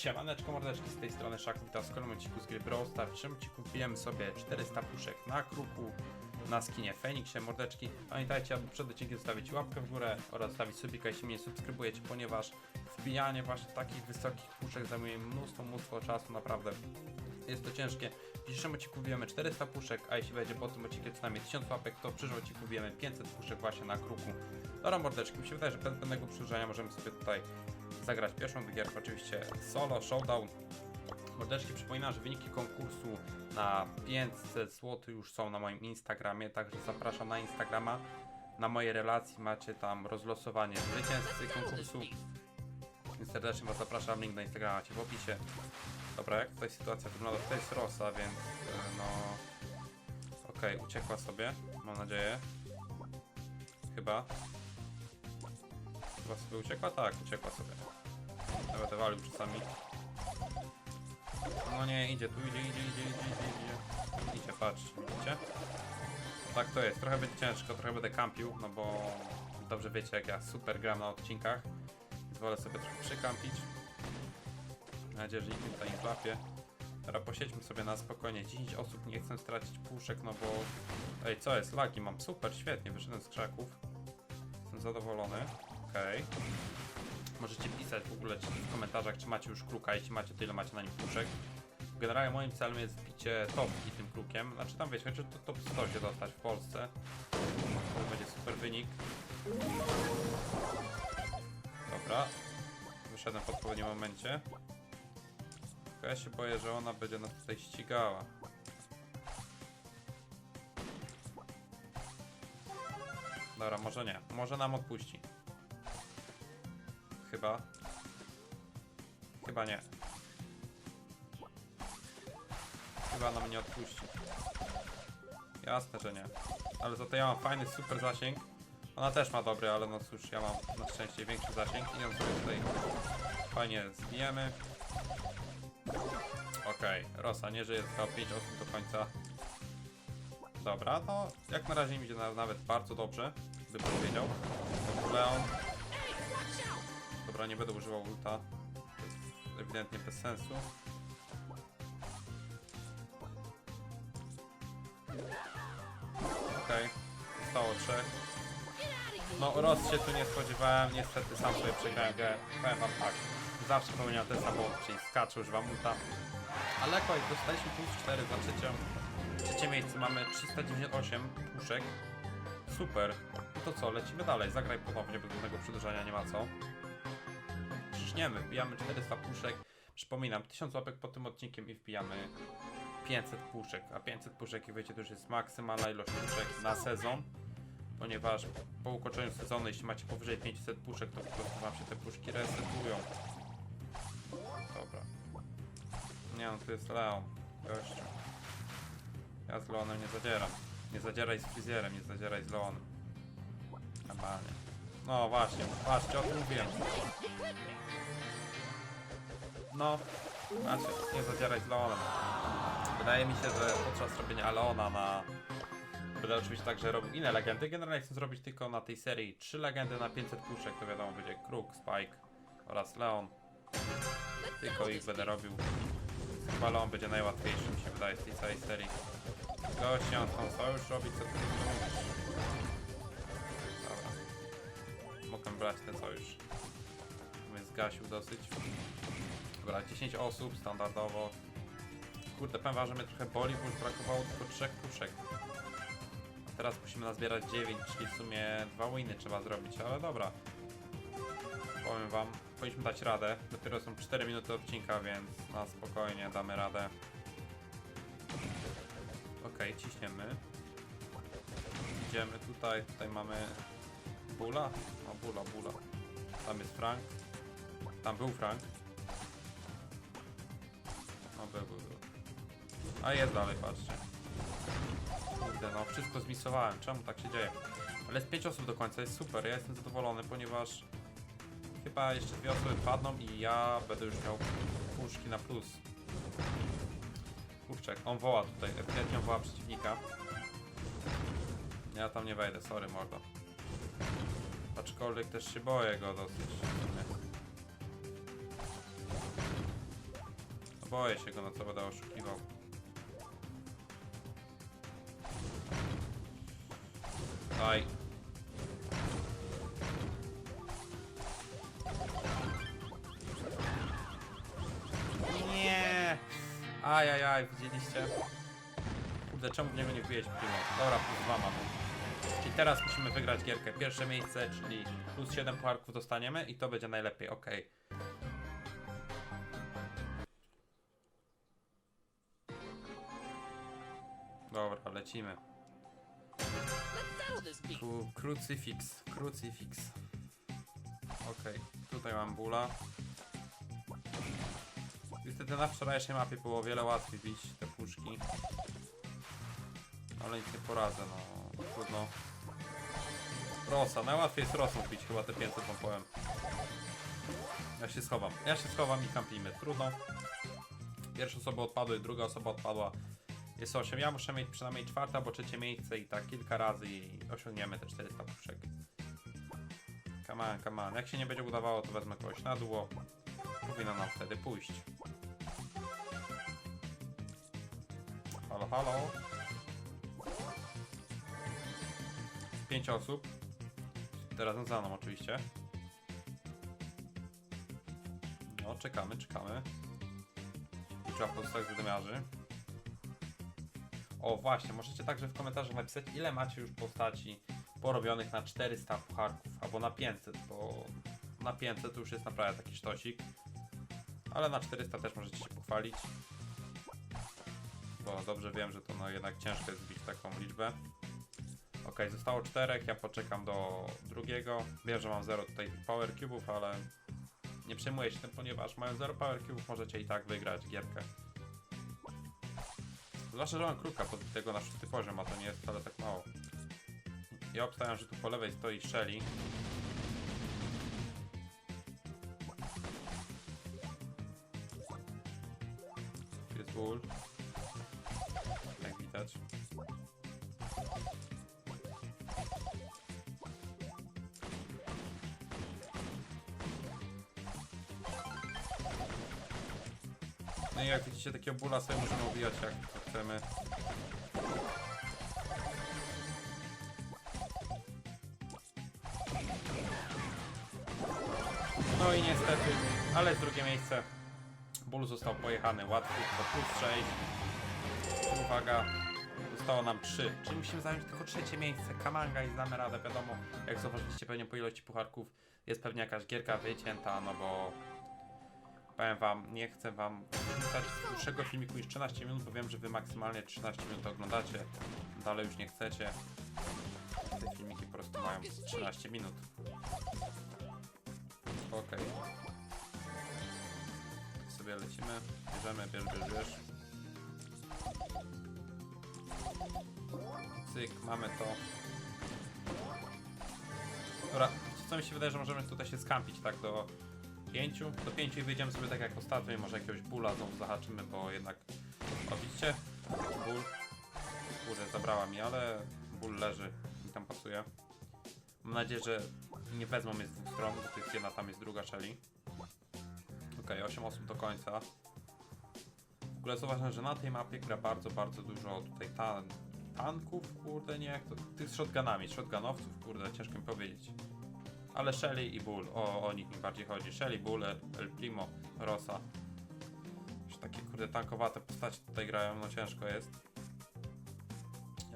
Siemaneczko mordeczki z tej strony Szaku, witam w kolejnym odcinku z gry Brawl. W czym odcinku kupujemy sobie 400 puszek na kruku, na skinie Feniksie, mordeczki. Pamiętajcie, aby przed odcinkiem zostawić łapkę w górę oraz zostawić subika, jeśli mnie nie subskrybujecie, ponieważ wbijanie właśnie takich wysokich puszek zajmuje mnóstwo, mnóstwo czasu, naprawdę. Jest to ciężkie. W dzisiejszym odcinku wbijemy 400 puszek, a jeśli będzie po tym odcinku co najmniej 1000 łapek, to w przyszłym odcinku wbijemy 500 puszek właśnie na kruku. Dobra mordeczki, mi się wydaje, że bez zbędnego przedłużania możemy sobie tutaj zagrać pierwszą gierkę, oczywiście solo, showdown. Mordeczki przypominam, że wyniki konkursu na 500 zł już są na moim Instagramie, także zapraszam na Instagrama. Na mojej relacji macie tam rozlosowanie zwycięzcy konkursu. Więc serdecznie Was zapraszam, link do Instagrama macie w opisie. Dobra, jak tutaj sytuacja wygląda? To jest Rosa, więc e, no... Okej, uciekła sobie, mam nadzieję. Chyba. Chyba sobie uciekła? Tak, uciekła sobie. Nawet walił czasami. No nie, idzie, tu idzie, idzie, idzie, idzie, idzie, idzie. Idzie, patrz, widzicie? No tak to jest, trochę będzie ciężko, trochę będę kampił, no bo dobrze wiecie jak ja super gram na odcinkach. Więc wolę sobie trochę przykampić. Mam nadzieję, że nikt mnie tutaj nie złapie. Teraz posiedźmy sobie na spokojnie. 10 osób, nie chcę stracić puszek, no bo... Ej, co jest? Lagi mam, super, świetnie, wyszedłem z krzaków. Jestem zadowolony. Okej. Możecie pisać w ogóle w komentarzach, czy macie już kruka, jeśli macie, to ile macie na nim puszek. Generalnie moim celem jest wbicie topki tym krukiem. Znaczy tam wiecie, czy to top 100 się dostać w Polsce. To będzie super wynik. Dobra. Wyszedłem w odpowiednim momencie. Tylko ja się boję, że ona będzie nas tutaj ścigała. Dobra, może nie. Może nam odpuści. Chyba. Chyba nie. Chyba nam nie odpuści. Jasne, że nie. Ale za to ja mam fajny, super zasięg. Ona też ma dobry, ale no cóż, ja mam na szczęście większy zasięg i ją sobie tutaj fajnie zbijemy. Okej, Rosa nie żyje, tylko 5 osób do końca. Dobra, no jak na razie mi idzie na, nawet bardzo dobrze, bym powiedział. Leon. Dobra, nie będę używał ulta. To jest ewidentnie bez sensu. Okej, zostało trzech. No, roz się tu nie spodziewałem, niestety sam sobie przegrałem grę. Powiem wam tak, zawsze popełniam ten sam błąd, czyli skaczę, używam ulta. Ale jakoś dostaliśmy plus 4 za trzecią. Trzecie miejsce mamy 398 puszek. Super. No to co, lecimy dalej. Zagraj ponownie, bez żadnego przedłużania nie ma co. Ciśniemy, wbijamy 400 puszek. Przypominam, 1000 łapek pod tym odcinkiem i wbijamy 500 puszek. A 500 puszek, jak wiecie, to już jest maksymalna ilość puszek na sezon. Ponieważ po ukończeniu sezonu, jeśli macie powyżej 500 puszek, to po prostu wam się te puszki resetują. Dobra. Nie no, to jest Leon. Gościu. Ja z Leonem nie zadzieram. Nie zadzieraj z fryzjerem, nie zadzieraj z Leonem. Normalnie. No właśnie, patrzcie, o tym mówiłem. No, znaczy, nie zadzieraj z Leonem. Wydaje mi się, że podczas robienia Leona na... Będę oczywiście także robił inne legendy. Generalnie chcę zrobić tylko na tej serii 3 legendy na 500 puszek. To wiadomo, będzie Kruk, Spike oraz Leon. Tylko ich będę robił. Chyba Leon będzie najłatwiejszy, mi się wydaje, z tej całej serii. On tam sojusz robić, co ty mówisz? Mogę brać ten sojusz. Mnie zgasił dosyć. Dobra, 10 osób standardowo. Kurde, wam, że mnie trochę boli, bo już brakowało tylko 3 puszek. A teraz musimy nazbierać 9, czyli w sumie dwa winy trzeba zrobić, ale dobra. Powiem wam, powinniśmy dać radę. Dopiero są 4 minuty odcinka, więc na spokojnie damy radę. Okej, ciśniemy. Idziemy tutaj, tutaj mamy Bula? Bula, Bula. Tam jest Frank. Tam był Frank. No był, był, był. A jest dalej, patrzcie. Kurde, no wszystko zmisowałem. Czemu tak się dzieje? Ale jest 5 osób do końca, jest super. Ja jestem zadowolony, ponieważ chyba jeszcze dwie osoby padną i ja będę już miał puszki na plus. Kurczę, on woła tutaj, ewidentnie woła przeciwnika. Ja tam nie wejdę, sorry mordo. Aczkolwiek też się boję go dosyć. sumie. boję się go, na co będę oszukiwał. Daj. Nie! Ajajaj, widzieliście? Kurde, czemu w niego nie wbiłeś primo? Dobra, plus 2 mamy. Czyli teraz musimy wygrać gierkę. Pierwsze miejsce, czyli plus 7 pucharków dostaniemy i to będzie najlepiej, okej. Dobra, lecimy. Tu krucyfiks, krucyfiks. Okej, tutaj mam bóla. Niestety na wczorajszej mapie było wiele łatwiej bić te puszki. Ale nic nie poradzę, no trudno. Rosa, najłatwiej jest rosą bić chyba te 500 wam powiem. Ja się schowam, ja się schowam i kampimy, trudno. Pierwsza osoba odpadła i druga osoba odpadła. Jest 8. Ja muszę mieć przynajmniej czwarte albo trzecie miejsce i tak kilka razy i osiągniemy te 400 puszek. Come on, come on. Jak się nie będzie udawało, to wezmę kogoś na dół. Powinno nam wtedy pójść. Halo, halo. Pięć osób. Teraz za mną oczywiście. No, czekamy, czekamy. Liczba pozostałych zadymiarzy. O właśnie, możecie także w komentarzach napisać ile macie już postaci porobionych na 400 pucharków albo na 500, bo na 500 to już jest naprawdę taki sztosik. Ale na 400 też możecie się pochwalić. Bo dobrze wiem, że to no jednak ciężko jest zbić taką liczbę. Ok, zostało 4, ja poczekam do drugiego. Wiem, że mam 0 tutaj power cubów, ale nie przejmuję się tym, ponieważ mając 0 power cubów możecie i tak wygrać gierkę. Zwłaszcza, że mam kruka podbitego na szósty poziom, a to nie jest wcale tak mało. Ja obstawiam, że tu po lewej stoi Shelly. Jest ból. No jak widzicie, takiego bóla sobie możemy ubijać jak chcemy. No i niestety, ale drugie miejsce. Ból został pojechany łatwiutko, plus 6. Uwaga, zostało nam 3, czyli musimy zająć tylko trzecie miejsce. Kamanga i znamy radę, wiadomo, jak zauważyliście pewnie po ilości pucharków jest pewnie jakaś gierka wycięta, no bo powiem wam, nie chcę wam wrzucać dłuższego filmiku niż 13 minut, bo wiem, że wy maksymalnie 13 minut oglądacie, dalej już nie chcecie. Te filmiki po prostu mają 13 minut. Okej. Sobie lecimy, bierzemy, bierz, bierz, bierz. Cyk, mamy to. Dobra, co mi się wydaje, że możemy tutaj się skampić tak do 5. Do 5 i wyjdziemy sobie tak jak ostatnio może jakiegoś bóla znowu zahaczymy, bo jednak... O, widzicie? Ból. Kurde, zabrała mi, ale ból leży i tam pasuje. Mam nadzieję, że nie wezmą mnie z dwóch stron, bo to jest jedna, tam jest druga Shelly. Okej, 8 osób do końca. W ogóle zauważam, że na tej mapie gra bardzo, bardzo dużo tutaj tan tanków, kurde, nie jak to, tych shotgunami, shotgunowców, kurde, ciężko mi powiedzieć. Ale Shelly i Bull, o, o nich mi bardziej chodzi. Shelly, Bull, El Primo, Rosa. Już takie, kurde, tankowate postacie tutaj grają, no ciężko jest.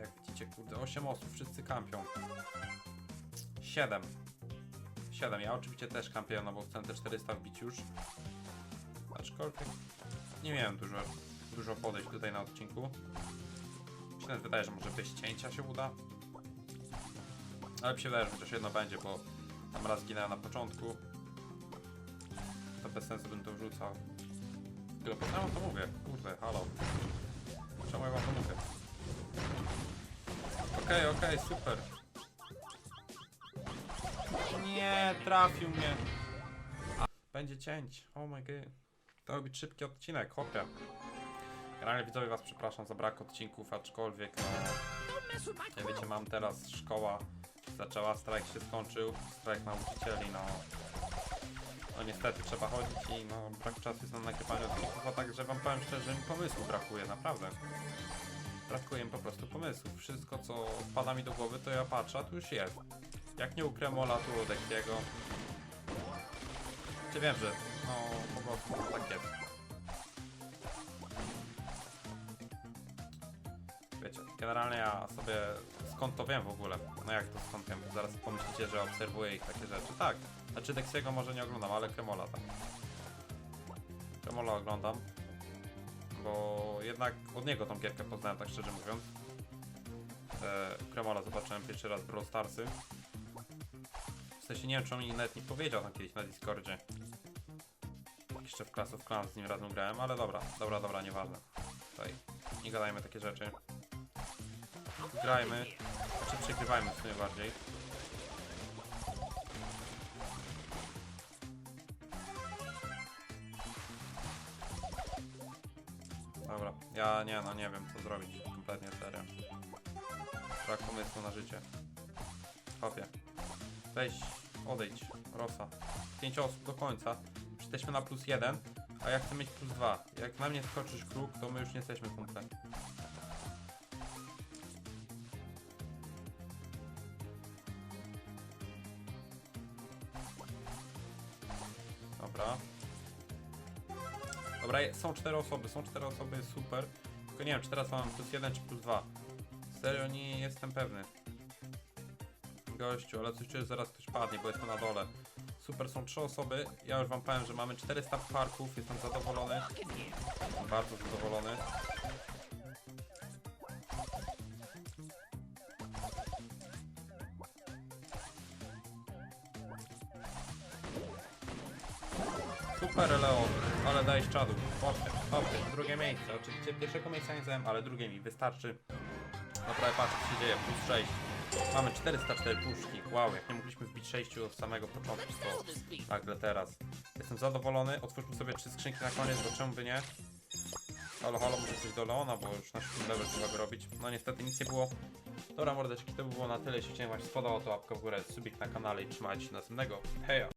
Jak widzicie, kurde, 8 osób, wszyscy kampią. 7. 7. Ja oczywiście też kampię, no bo chcę te 400 wbić już. Aczkolwiek nie miałem dużo, dużo podejść tutaj na odcinku. Mi się wydaje, że może bez cięcia się uda. Ale mi się wydaje, że chociaż jedno będzie, bo tam raz ginęłem na początku. To bez sensu bym to wrzucał. Tylko po ja wam to mówię? Kurde, halo. Czemu ja wam to mówię? Okej, okej, super. Nie, trafił mnie. Będzie cięć. Oh my god. To być szybki odcinek, hopia. Generalnie widzowie was przepraszam za brak odcinków, aczkolwiek no... Crew. wiecie, mam teraz szkoła zaczęła, strajk się skończył, strajk nauczycieli, no... No niestety trzeba chodzić i no brak czasu jest na nagrywanie odcinków, a także wam powiem szczerze, że mi pomysłu brakuje, naprawdę. Brakuje mi po prostu pomysłów. Wszystko co wpada mi do głowy to ja patrzę, a tu już jest. Jak nie u Kremola, tu u. Czy wiem, że no po prostu tak jest. Wiecie, generalnie ja sobie skąd to wiem w ogóle? No jak to skąd wiem? Zaraz pomyślicie, że obserwuję ich takie rzeczy. Tak, znaczy Dexiego może nie oglądam, ale Kremola tak. Kremola oglądam, bo jednak od niego tą gierkę poznałem, tak szczerze mówiąc. E, Kremola zobaczyłem pierwszy raz Brawl Starsy. W sensie nie wiem, czy on mi nawet nie powiedział tam kiedyś na Discordzie. Jeszcze w Clash of Clans z nim razem grałem, ale dobra, dobra, dobra, nieważne. Tutaj nie gadajmy takie rzeczy. Grajmy, czy przegrywajmy w sumie bardziej. Dobra, ja nie no nie wiem co zrobić, kompletnie serio. Brak pomysłu na życie. Hopie. Weź, odejdź, Rosa. 5 osób do końca. Jesteśmy na plus 1, a ja chcę mieć plus 2. Jak na mnie skoczysz kruk, to my już nie jesteśmy kumplem. Dobra, są cztery osoby, są cztery osoby, super. Tylko nie wiem, czy teraz mam plus 1 czy plus 2. Serio nie jestem pewny. Gościu, ale coś czuję, zaraz ktoś padnie, bo jestem na dole. Super, są trzy osoby. Ja już wam powiem, że mamy 400 parków, jestem zadowolony. Bardzo zadowolony. Super Leon, ale dajesz czadu. Hopie, hopie, drugie miejsce. Oczywiście pierwszego miejsca nie zająłem, ale drugie mi wystarczy. Naprawdę patrz, co się dzieje, plus 6. Mamy 404 puszki. Wow, jak nie mogliśmy wbić 6 od samego początku, to nagle teraz. Jestem zadowolony, otwórzmy sobie trzy skrzynki na koniec, bo czemu by nie? Halo, halo, może coś do Leona, bo już na siódmym level trzeba go robić. No niestety nic nie było. Dobra mordeczki, to by było na tyle. Jeśli się Wam się to łapka w górę, subik na kanale i trzymajcie się następnego. Heja!